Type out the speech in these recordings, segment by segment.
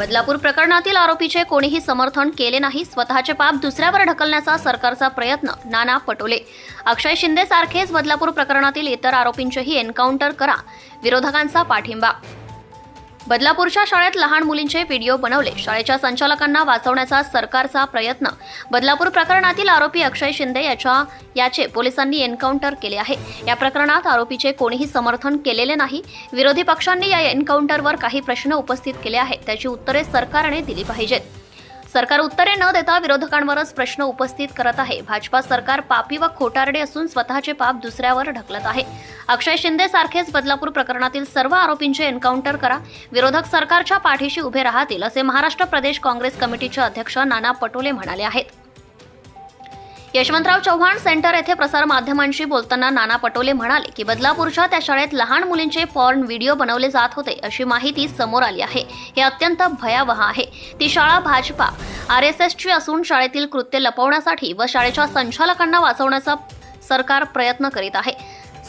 बदलापूर प्रकरणातील आरोपीचे कोणीही समर्थन केले नाही स्वतःचे पाप दुसऱ्यावर ढकलण्याचा सरकारचा प्रयत्न नाना पटोले. अक्षय शिंदे सारखेच बदलापूर प्रकरणातील इतर आरोपींचेही एन्काउंटर करा विरोधकांचा पाठिंबा बदलापूरच्या शाळेत लहान मुलींचे व्हिडिओ बनवले. शाळेच्या संचालकांना वाचवण्याचा सरकारचा प्रयत्न. बदलापूर प्रकरणातील आरोपी अक्षय शिंदे याच्या याचे पोलिसांनी एन्काउंटर केले आहे. या प्रकरणात आरोपीचे कोणीही समर्थन केलेले नाही. विरोधी पक्षांनी या एन्काउंटरवर काही प्रश्न उपस्थित केले आहेत. त्याची उत्तरे सरकारने दिली पाहिजेत. सरकार उत्तरे न देता विरोधकांवरच प्रश्न उपस्थित करत आहे. भाजपा सरकार पापी व खोटारडे असून स्वतःचे पाप दुसऱ्यावर ढकलत आहे. अक्षय शिंदे सारखेच बदलापूर प्रकरणातील सर्व आरोपींचे एन्काउंटर करा. विरोधक सरकारच्या पाठीशी उभे राहतील असे महाराष्ट्र प्रदेश काँग्रेस कमिटीचे अध्यक्ष नाना पटोले म्हणाले आहेत. यशवंतराव चव्हाण सेंटर येथे प्रसारमाध्यमांशी बोलताना नाना पटोले म्हणाले की बदलापूरच्या त्या शाळेत लहान मुलींचे पॉर्न व्हिडिओ बनवले जात होते अशी माहिती समोर आली आहे. हे अत्यंत भयावह आहे. ती शाळा भाजपा आर एस एसची असून शाळेतील कृत्य लपवण्यासाठी व शाळेच्या संचालकांना वाचवण्याचा सरकार प्रयत्न करीत आहे.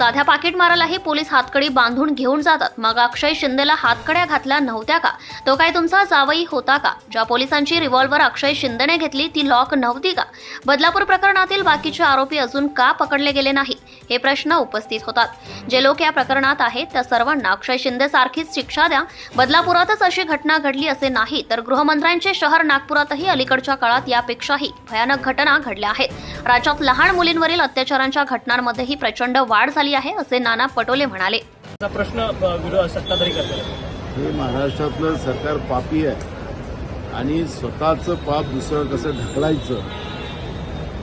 साध्या पाकिट मारायलाही पोलीस हातकडी बांधून घेऊन जातात. मग अक्षय शिंदेला हातकड्या घातल्या नव्हत्या का? तो काय तुमचा जावई होता का? ज्या पोलिसांची रिव्हॉल्वर अक्षय शिंदेने घेतली ती लॉक नव्हती का? बदलापूर प्रकरणातील बाकीचे आरोपी अजून का पकडले गेले नाही? हे प्रश्न उपस्थित होतात. जे लोक या प्रकरणात आहेत त्या सर्वांना अक्षय शिंदे सारखीच शिक्षा द्या. बदलापुरातच अशी घटना घडली असे नाही तर गृहमंत्र्यांचे शहर नागपुरातही अलीकडच्या काळात यापेक्षाही भयानक घटना घडल्या आहेत. राज्यात लहान मुलींवरील अत्याचारांच्या घटनांमध्येही प्रचंड वाढ झाली आहे असे नाना पटोले म्हणाले. प्रश्न सत्ताधारी हे महाराष्ट्रातलं सरकार पापी आहे. आणि स्वतःचं पाप दुसरं कसं ढकलायचं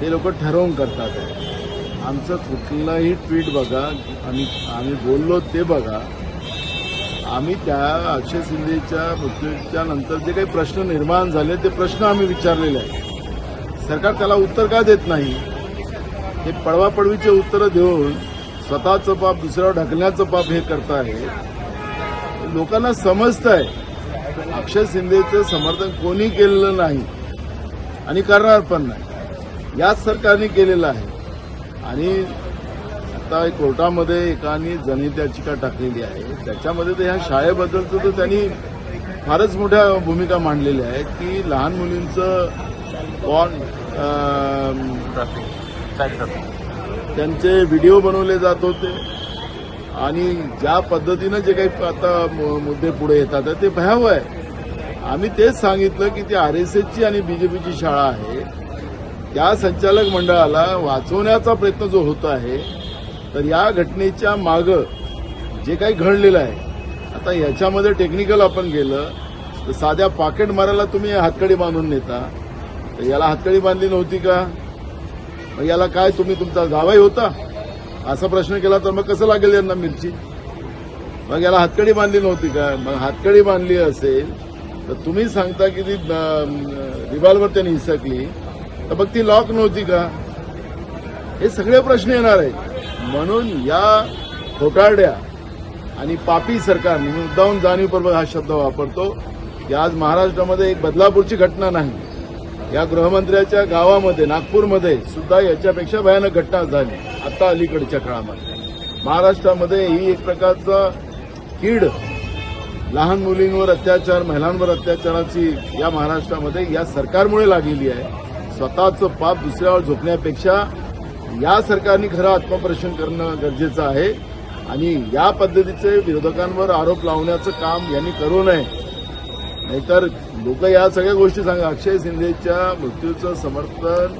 ते लोक ठरवून करतात. आमचं कुठलंही ट्विट बघा आणि आम्ही बोललो ते बघा. आम्ही त्या अक्षय शिंदेच्या मृत्यूच्या नंतर जे काही प्रश्न निर्माण झाले ते प्रश्न आम्ही विचारलेले आहेत. सरकार त्याला उत्तर का देत नाही? हे पडवापडवीचे उत्तरं देऊन स्वतःचं पाप दुसऱ्यावर ढकलण्याचं पाप हे करत आहे लोकांना समजत आहे अक्षय शिंदेचं समर्थन कोणी केलेलं नाही आणि करणार पण नाही. याच सरकारने केलेलं आहे. आणि आता कोर्टामध्ये एकाने जनहित याचिका टाकलेली आहे. त्याच्यामध्ये तर ह्या शाळेबद्दलचं तर त्यांनी फारच मोठ्या भूमिका मांडलेल्या आहेत की लहान मुलींचं पॉन त्यांचे व्हिडिओ बनवले जात होते. आणि ज्या पद्धतीनं जे काही आता मु- मुद्दे पुढे येतात ते भयावह आहे. आम्ही तेच सांगितलं की ती आर एस एसची आणि बीजेपीची शाळा आहे. त्या संचालक मंडळाला वाचवण्याचा प्रयत्न जो होत आहे तर या घटनेच्या मागं जे काही घडलेलं आहे आता याच्यामध्ये टेक्निकल आपण गेलं तर साध्या पाकेट मारायला तुम्ही हातकडी बांधून नेता. तर याला हातकडी बांधली नव्हती का? मग याला काय तुम्ही तुमचा जावाई होता? असा प्रश्न केला तर मग कसं लागेल यांना मिरची? मग याला हातकडी बांधली नव्हती का? मग हातकडी बांधली असेल तर तुम्ही सांगता की ती रिव्हॉल्वर त्यांनी हिसकली. तर मग ती लॉक नव्हती का? हे सगळे प्रश्न येणार आहेत. म्हणून या खोटारड्या आणि पापी सरकारने मी मुद्दाहून जाणीवपूर्वक हा शब्द वापरतो की आज महाराष्ट्रामध्ये एक बदलापूरची घटना नाही. या गृहमंत्र्याच्या गावामध्ये नागपूरमध्ये सुद्धा याच्यापेक्षा भयानक घटना झाली. आता अलीकडच्या काळामध्ये. महाराष्ट्रामध्ये ही एक प्रकारचा कीड लहान मुलींवर अत्याचार महिलांवर अत्याचाराची या महाराष्ट्रामध्ये या सरकारमुळे लागलेली आहे. स्वतःचं पाप दुसऱ्यावर झोपण्यापेक्षा या सरकारने खरं आत्मपरीक्षण करणं गरजेचं आहे. आणि या पद्धतीचे विरोधकांवर आरोप लावण्याचं काम यांनी करू नये. नाहीतर लोक या सगळ्या गोष्टी सांगा. अक्षय शिंदेच्या मृत्यूचं समर्थन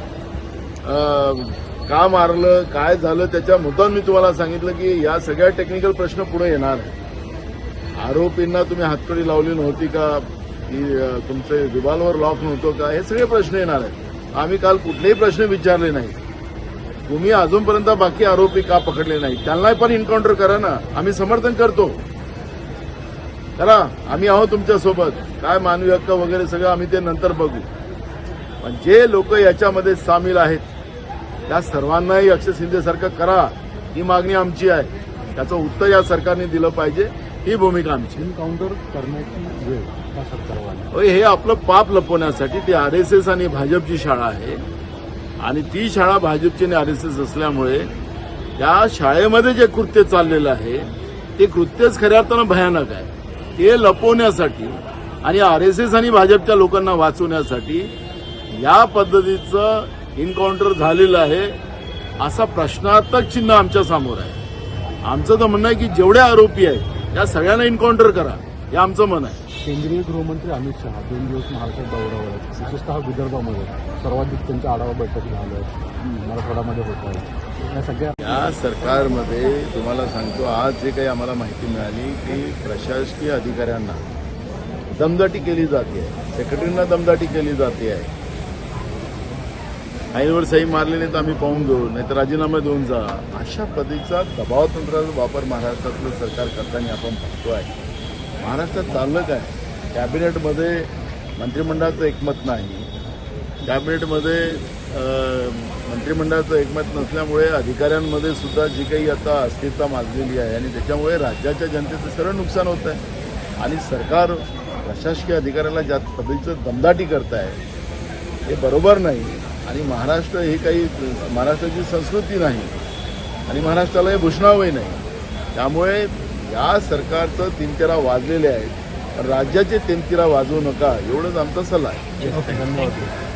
का मारलं काय झालं त्याच्या मुद्दाम मी तुम्हाला सांगितलं की या सगळ्या टेक्निकल प्रश्न पुढे येणार आरोपींना तुम्ही हातकडी लावली नव्हती का? की तुमचे रिव्हॉल्वर लॉक नव्हतं का? हे सगळे प्रश्न येणार आहेत. आम्ही काल कुठलेही प्रश्न विचारले नाही तुम्ही अजूनपर्यंत बाकी आरोपी का पकडले नाही त्यांना पण एन्काउंटर करा ना. आम्ही समर्थन करतो. करा आम्ही आहोत तुमच्यासोबत. काय मानवी हक्क वगैरे सगळं आम्ही ते नंतर बघू. पण जे लोक याच्यामध्ये सामील आहेत त्या सर्वांनाही अक्षय शिंदेसारखं करा. ही मागणी आमची आहे. त्याचं उत्तर या सरकारने दिलं पाहिजे. ही भूमिका आमची. एन्काउंटर करण्याची वेळ हे आपलं पाप लपवण्यासाठी ती आर एस एस आणि भाजपची शाळा आहे. आणि ती शाळा भाजपची आणि आर एस एस असल्यामुळे त्या शाळेमध्ये जे कृत्य चाललेलं आहे ते कृत्यच खऱ्या अर्थानं भयानक आहे. ते लपवण्यासाठी आणि आर एस एस आणि भाजपच्या लोकांना वाचवण्यासाठी या पद्धतीचं इन्काउंटर झालेलं आहे असा प्रश्नार्थक चिन्ह आमच्यासमोर आहे. आमचं तर म्हणणं आहे की जेवढे आरोपी आहेत त्या सगळ्यांना इन्काउंटर करा हे आमचं मन आहे. केंद्रीय गृहमंत्री अमित शहा दोन दिवस महाराष्ट्रात दौऱ्यावर आहेत. विशेषतः विदर्भामध्ये सर्वाधिक त्यांच्या आढावा बैठक झाल्या आहेत मराठवाड्यामध्ये होत आहेत सगळ्या या सरकारमध्ये तुम्हाला सांगतो आज जे काही आम्हाला माहिती मिळाली की प्रशासकीय अधिकाऱ्यांना दमदाटी केली जाते. आहे सेक्रेटरींना दमदाटी केली जाते. आहे आईवर सही मारली नाही तर आम्ही पाहून घेऊ नाहीतर राजीनामा देऊन जा. अशा पद्धतीचा दबाव तंत्राचा वापर महाराष्ट्रातलं सरकार करताना आपण पाहतो आहे. महाराष्ट्रात चाललं काय? कॅबिनेटमध्ये मंत्रिमंडळाचं एकमत नाही. कॅबिनेटमध्ये मंत्रिमंडळाचं एकमत नसल्यामुळे अधिकाऱ्यांमध्ये सुद्धा जी काही आता अस्थिरता माजलेली आहे आणि त्याच्यामुळे राज्याच्या जनतेचं सर्व नुकसान होत आहे. आणि सरकार प्रशासकीय अधिकाऱ्याला ज्या पद्धतीचं दमदाटी करत आहे हे बरोबर नाही. आणि महाराष्ट्र ही काही महाराष्ट्राची संस्कृती नाही. आणि महाराष्ट्राला हे भूषणावही नाही. त्यामुळे या सरकारचं तीनतेरा वाजलेले आहेत. पण राज्याचे तीनतेरा वाजवू नका एवढंच आमचा सल्ला आहे. धन्यवाद.